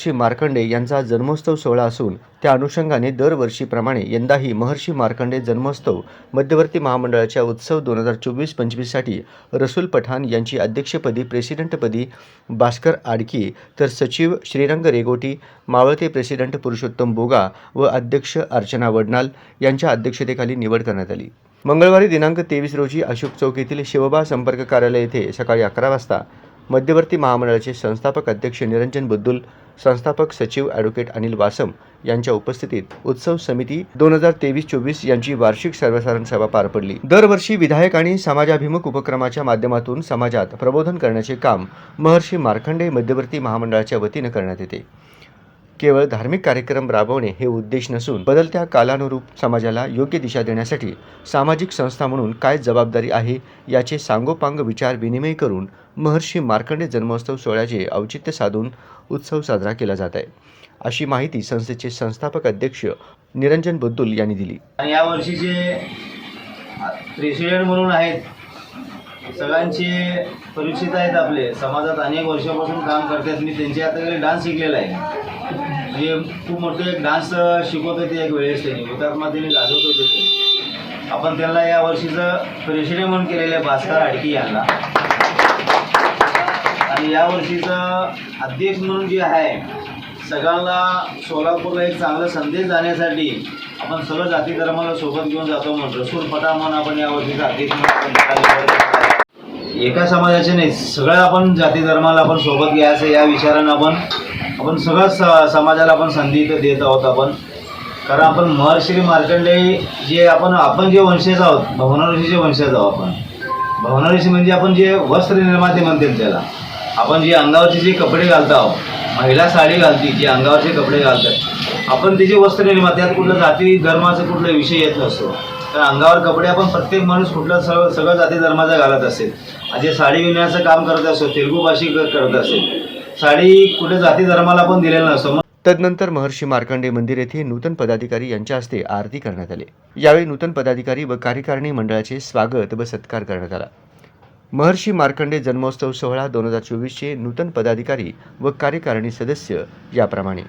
महर्षी मार्कंडे यांचा जन्मोत्सव सोहळा असून त्या अनुषंगाने दरवर्षीप्रमाणे यंदाही महर्षी मार्कंडे जन्मोत्सव मध्यवर्ती महामंडळाच्या उत्सव दोन हजार चोवीस पंचवीससाठी रसूल पठाण यांची अध्यक्षपदी प्रेसिडेंटपदी भास्कर आडकी तर सचिव श्रीरंग रेगोटी मावळते प्रेसिडेंट पुरुषोत्तम बोगा व अध्यक्ष अर्चना वडनाल यांच्या अध्यक्षतेखाली निवड करण्यात आली. मंगळवारी दिनांक तेवीस रोजी अशोक चौक येथील शिवबा संपर्क कार्यालय येथे सकाळी अकरा वाजता मध्यवर्ती महामंडळाचे संस्थापक अध्यक्ष निरंजन बुद्दुल संस्थापक सचिव ॲडव्होकेट अनिल वासम यांच्या उपस्थितीत उत्सव समिती दोन हजार तेवीस चोवीस यांची वार्षिक सर्वसाधारण सभा पार पडली. दरवर्षी विधायक आणि समाजाभिमुख उपक्रमाच्या माध्यमातून समाजात प्रबोधन करण्याचे काम महर्षी मार्खंडे मध्यवर्ती महामंडळाच्या वतीनं करण्यात येते. केवळ धार्मिक कार्यक्रम राबवणे हे उद्देश नसून बदलत्या कालानुरूप समाजाला योग्य दिशा देण्यासाठी सामाजिक संस्था म्हणून काय जबाबदारी आहे याचे सांगोपांग विचार विनिमय करून महर्षी मार्कंडे जन्मोत्सव सोहळ्याचे औचित्य साधून उत्सव साजरा केला जात आहे. अशी माहिती संस्थेचे संस्थापक अध्यक्ष निरंजन बुद्दुल यांनी दिली. आणि या प्रेसिडेंट म्हणून आहेत सगळ्यांचे परिचित आहेत आपले. समाजात अनेक वर्षापासून काम करतात. मी त्यांच्या हाताखाली डान्स शिकलेला आहे. म्हणजे खूप मोठे एक डान्स शिकवत होते एक वेळेस त्यांनी. हुतात्मा त्यांनी गाजवत होते ते. आपण त्यांना या वर्षीचं प्रेसिडेंट म्हणून केलेलं आहे भास्कर आडकी यांना. आणि या वर्षीचं अध्यक्ष म्हणून जे आहे सगळ्यांना सोलापूरला एक चांगला संदेश जाण्यासाठी आपण सर्व जाती धर्माला सोबत घेऊन जातो म्हणून. रसूल पटा म्हणून आपण या वर्षीचा अध्यक्ष म्हणून एका समाजाचे नाही सगळ्या आपण जाती धर्माला आपण सोबत घ्यायचं या विचारानं आपण आपण सगळं स समाजाला आपण संधी इथं देत आहोत आपण. कारण आपण महर्षी मार्कंडे जे आपण आपण जे वंशज आहोत भवना ऋषीचे वंशज आहोत आपण. भवना ऋषी म्हणजे आपण जे वस्त्र निर्माते म्हणतील त्याला. आपण जे अंगावरचे जे कपडे घालत आहोत महिला साडी घालती जे अंगावरचे कपडे घालतात. आपण त्याचे वस्त्र निर्माते कुठलं जाती धर्माचा कुठला विषय येत नसतो. तर अंगावर कपडे आपण प्रत्येक माणूस कुठला सगळं सगळं जाती धर्माचा घालत असेल. जे साडी विणण्याचं काम करत असतो तेलगू भाषिक करत असेल साडी कुठे जाती धर्माला पण दिलेलं नसतो. तदनंतर महर्षी मार्कंडे मंदिर येथे नूतन पदाधिकारी यांच्या हस्ते आरती करण्यात आली. यावेळी नूतन पदाधिकारी व कार्यकारिणी मंडळाचे स्वागत व सत्कार करण्यात आला. महर्षी मार्कंडे जन्मोत्सव सोहळा दोन हजार चोवीसचे नूतन पदाधिकारी व कार्यकारिणी सदस्य याप्रमाणे.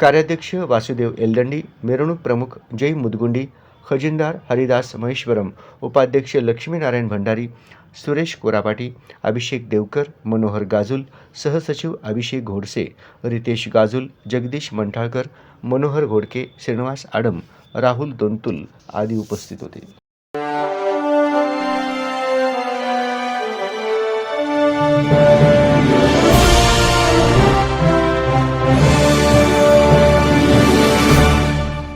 कार्याध्यक्ष वासुदेव एलदंडी मिरवणूक प्रमुख जय मुदगुंडी खजिनदार हरिदास महेश्वरम उपाध्यक्ष लक्ष्मीनारायण भंडारी सुरेश कोरापाटी अभिषेक देवकर मनोहर गाजुल सहसचिव अभिषेक घोडसे रितेश गाजुल जगदीश मंठाळकर मनोहर घोडके श्रीनिवास आडम राहुल दोनतुल आदी उपस्थित होते.